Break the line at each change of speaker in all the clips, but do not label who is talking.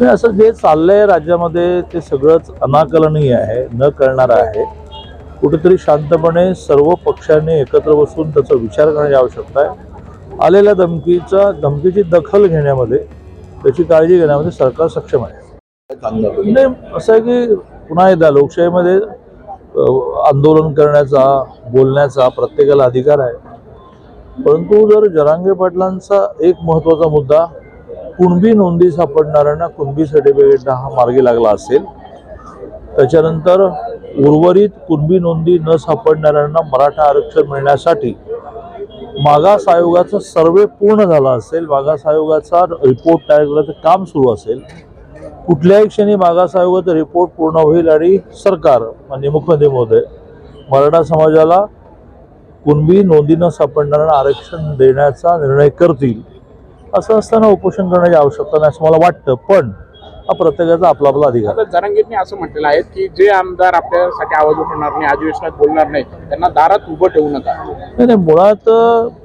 नाही असं जे चाललंय राज्यामध्ये ते सगळंच अनाकलनीय आहे न कळणारं आहे. कुठेतरी शांतपणे सर्व पक्षांनी एकत्र बसून त्याचा विचार करण्याची आवश्यकता आहे. आलेल्या धमकीचा धमकीची दखल घेण्यामध्ये त्याची काळजी घेण्यामध्ये सरकार सक्षम आहे. नाही असं आहे की पुन्हा एकदा लोकशाहीमध्ये आंदोलन करण्याचा बोलण्याचा प्रत्येकाला अधिकार आहे. परंतु जर जरांगे पाटलांचा एक महत्त्वाचा मुद्दा कुणबी नोंदी सापडणाऱ्यांना कुणबी सर्टिफिकेट हा मार्गी लागला असेल. त्याच्यानंतर उर्वरित कुणबी नोंदी न सापडणाऱ्यांना मराठा आरक्षण मिळण्यासाठी मागास आयोगाचा सर्वे पूर्ण झाला असेल. मागास आयोगाचा रिपोर्ट तयार करण्याचं काम सुरू असेल. कुठल्याही क्षणी मागास आयोगाचा रिपोर्ट पूर्ण होईल आणि सरकार म्हणजे मुख्यमंत्री महोदय मराठा समाजाला कुणबी नोंदी न सापडणाऱ्यांना आरक्षण देण्याचा निर्णय करतील. असं असताना उपोषण करण्याची आवश्यकता नाही असं मला वाटतं. पण हा प्रत्येकाचा आपला आपला अधिकार
जरांगीरने असं म्हटलेलं आहे की जे आमदार आपल्यासाठी आवाज उठवणार नाही अधिवेशनात बोलणार नाही त्यांना दारात उभं ठेवू नका.
नाही नाही मुळात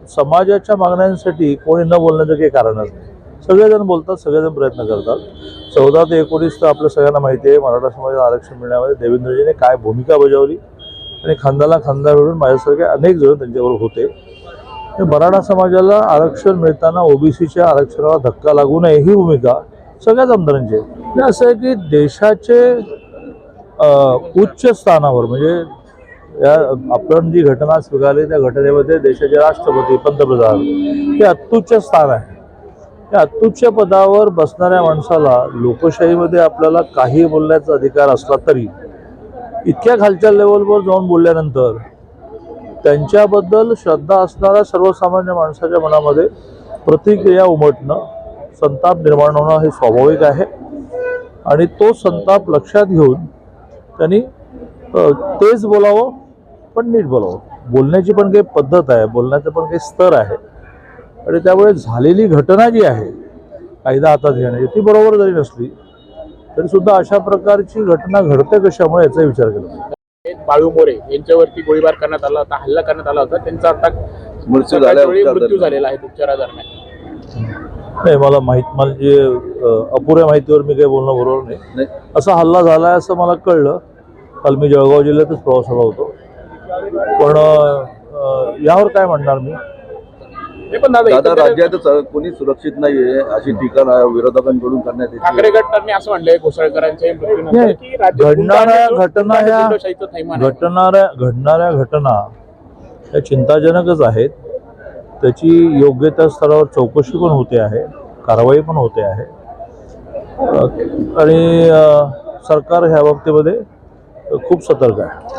समाजाच्या मागण्यांसाठी कोणी न बोलण्याचं काही कारणच नाही. सगळेजण बोलतात सगळेजण प्रयत्न करतात. चौदा ते एकोणीस तर आपल्या सगळ्यांना माहिती आहे मराठा समाजाला आरक्षण मिळण्यामध्ये देवेंद्रजीने काय भूमिका बजावली आणि खांद्याला खांदा मिळून माझ्यासारखे अनेक जण त्यांच्याबरोबर होते. मराठा समाजाला आरक्षण मिळताना ओबीसीच्या आरक्षणाला धक्का लागू नये ही भूमिका सगळ्याच आमदारांची आहे. असं आहे की देशाचे उच्च स्थानावर म्हणजे या आपण जी घटना स्वीकारली त्या घटनेमध्ये देशाचे राष्ट्रपती पंतप्रधान हे अत्युच्च स्थान आहे. त्या अत्युच्च पदावर बसणाऱ्या माणसाला लोकशाहीमध्ये आपल्याला काही बोलण्याचा अधिकार असला तरी इतक्या खालच्या लेवलवर जाऊन बोलल्यानंतर त्यांच्याबद्दल श्रद्धा असणाऱ्या सर्वसामान्य माणसाच्या मनामध्ये प्रतिक्रिया उमटणं संताप निर्माण होणं हे स्वाभाविक आहे. आणि तो संताप लक्षात घेऊन त्यांनी तेच बोलावं पण नीट बोलावं. बोलण्याची पण काही पद्धत आहे बोलण्याचं पण काही स्तर आहे. आणि त्यामुळे झालेली घटना जी आहे कायदा हातात घेण्याची ती बरोबर जरी नसली तरीसुद्धा अशा प्रकारची घटना घडते कशामुळे याचा विचार केला
बाळू मोरे यांच्यावरती गोळीबार करण्यात आला होता हल्ला करण्यात आला होता. त्यांचा आता
मृत्यू झाला
मृत्यू. झालेला आहे उपचारादरम्यान
नाही मला माहीत मला जे अपुऱ्या माहितीवर मी काही बोलणं बरोबर नाही. असा हल्ला झालाय असं मला कळलं. काल मी जळगाव जिल्ह्यातच प्रवासाला होतो. पण यावर काय म्हणणार मी?
दादा
राज्यात कोणी सुरक्षित नाहीये अशी टीका विरोधकांकडून करण्यात
ठाकरे
येते
गटांनी असं म्हणलंय घोसाळकरांच्या
घडणाऱ्या घटना ह्या-. घटणाऱ्या घडणाऱ्या घटना या चिंताजनकच आहेत. त्याची योग्य त्या स्तरावर चौकशी पण होते आहे कारवाई पण होते आहे. आणि सरकार ह्या बाबतीमध्ये खूप सतर्क आहे.